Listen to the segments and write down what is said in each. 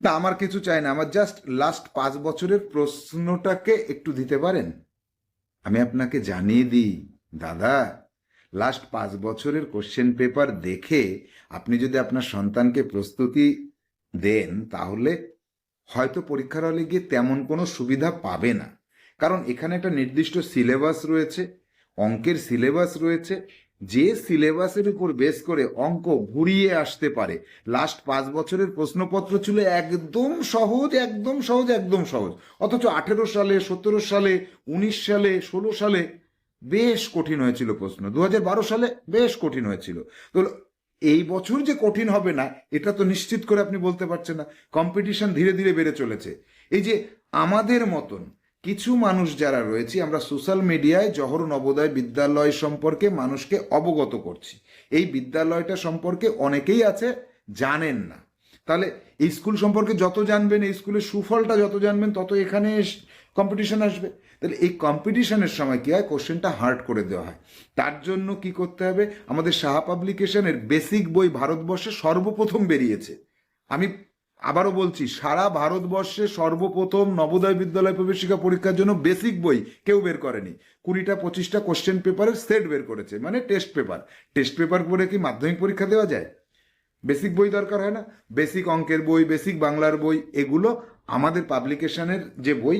না আমার কিছু চাই না। আমার জাস্ট লাস্ট পাঁচ বছরের প্রশ্নটাকে একটু দিতে পারেন? আমি আপনাকে জানিয়ে দিই, দাদা লাস্ট পাঁচ বছরের কোশ্চেন পেপার দেখে আপনি যদি আপনার সন্তানকে প্রস্তুতি দেন, তাহলে হয়তো পরীক্ষার হলে গিয়ে তেমন কোনো সুবিধা পাবে না। কারণ এখানে একটা নির্দিষ্ট সিলেবাস রয়েছে, অঙ্কের সিলেবাস রয়েছে যে সিলেবাসের উপর বেস করে অঙ্ক ঘুরিয়ে আসতে পারে। লাস্ট পাঁচ বছরের প্রশ্নপত্র ছিল একদম সহজ একদম সহজ একদম সহজ। অথচ আঠেরো সালে, সতেরো সালে, উনিশ সালে, ষোলো সালে বেশ কঠিন হয়েছিল প্রশ্ন। দু সালে বেশ কঠিন হয়েছিল। তো এই বছর যে কঠিন হবে না, এটা তো নিশ্চিত করে আপনি বলতে পারছেন না। কম্পিটিশন ধীরে ধীরে বেড়ে চলেছে। এই যে আমাদের মতন কিছু মানুষ যারা রয়েছে, আমরা সোশ্যাল মিডিয়ায় জহর নবোদয় বিদ্যালয় সম্পর্কে মানুষকে অবগত করছি। এই বিদ্যালয়টা সম্পর্কে অনেকেই আছে, জানেন না। তাহলে এই স্কুল সম্পর্কে যত জানবেন, এই স্কুলের সুফলটা যত জানবেন, তত এখানে কম্পিটিশন আসবে। তাহলে এই কম্পিটিশনের সময় কী হয়? কোশ্চেনটা হার্ড করে দেওয়া হয়। তার জন্য কি করতে হবে? আমাদের সাহা পাবলিকেশনের বেসিক বই ভারতবর্ষে সর্বপ্রথম বেরিয়েছে। আমি আবারও বলছি, সারা ভারতবর্ষে সর্বপ্রথম নবোদয় বিদ্যালয় প্রবেশিকা পরীক্ষার জন্য বেসিক বই কেউ বের করেনি। কুড়িটা, পঁচিশটা কোশ্চেন পেপারের সেট বের করেছে মানে টেস্ট পেপার টেস্ট পেপার পড়ে কি মাধ্যমিক পরীক্ষা দেওয়া যায়? বেসিক বই দরকার হয় না? বেসিক অঙ্কের বই, বেসিক বাংলার বই, এগুলো আমাদের পাবলিকেশনের যে বই,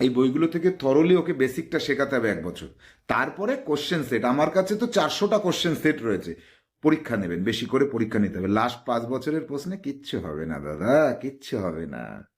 এই বইগুলো থেকে থরলি ওকে বেসিকটা শেখাতে হবে এক বছর। তারপরে কোশ্চেন সেট আমার কাছে তো চারশোটা কোশ্চেন সেট রয়েছে। পরীক্ষা নেবেন, বেশি করে পরীক্ষা নিতে হবে। লাস্ট পাঁচ বছরের প্রশ্নে কিচ্ছু হবে না, দাদা, কিচ্ছু হবে না।